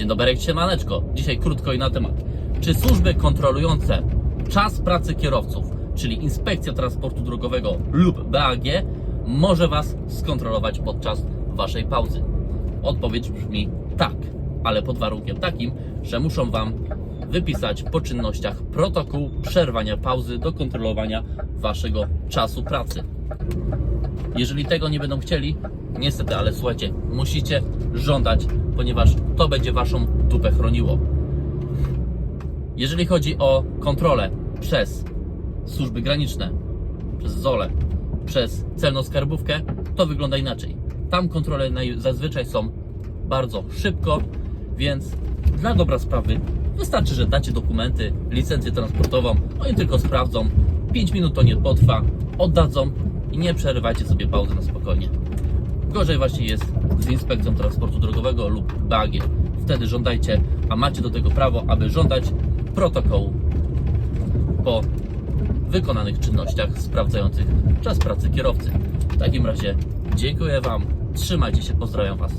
Dzień dobry, siemaneczko. Dzisiaj krótko i na temat. Czy służby kontrolujące czas pracy kierowców, czyli Inspekcja Transportu Drogowego lub BAG, może Was skontrolować podczas Waszej pauzy? Odpowiedź brzmi tak, ale pod warunkiem takim, że muszą Wam wypisać po czynnościach protokół przerwania pauzy do kontrolowania Waszego czasu pracy. Jeżeli tego nie będą chcieli, niestety, ale słuchajcie, musicie żądać, ponieważ to będzie waszą dupę chroniło. Jeżeli chodzi o kontrolę przez służby graniczne, przez ZOLE, przez celno-skarbówkę, to wygląda inaczej. Tam kontrole zazwyczaj są bardzo szybko, więc dla dobra sprawy wystarczy, że dacie dokumenty, licencję transportową, oni tylko sprawdzą, 5 minut to nie potrwa, oddadzą i nie przerywajcie sobie pauzy na spokojnie. Gorzej właśnie jest z inspekcją transportu drogowego lub BAG. Wtedy żądajcie, a macie do tego prawo, aby żądać protokołu po wykonanych czynnościach sprawdzających czas pracy kierowcy. W takim razie dziękuję Wam, trzymajcie się, pozdrawiam Was.